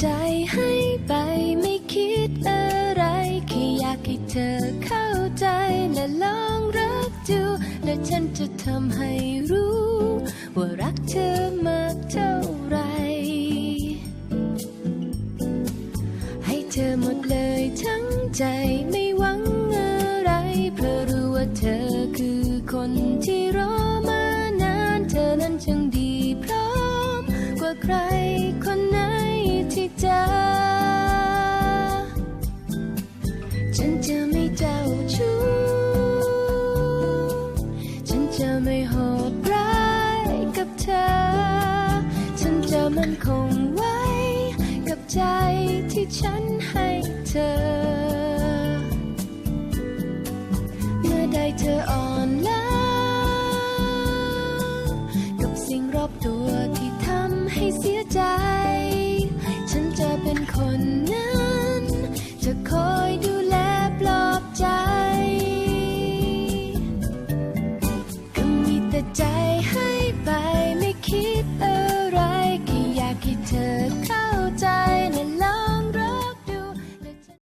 ใจให้ไปไม่คิดอะไรแค่อยากให้เธอเข้าใจและลองรักดูและฉันจะทำให้รู้ ว่ารักเธอมากเท่าไหรให้เธอหมดเลยทั้งใจไม่หวังอะไร เพราะรู้ว่าเธอคือคนที่รอมานานเธอนั้นช่างดีพร้อมกว่าใครค ที่เจอ ฉันจะไม่เจ้าชู้ ฉันจะไม่โหดร้ายกับเธอ ฉันจะมั่นคงไว้กับใจที่ฉันให้เธอ เมื่อใดเธออ่อนล้ากับสิ่งรอบตัวที่ทำให้เสียใจ คนนั้นจะคอยดูแลปลอบใจ ก็มีแต่ใจ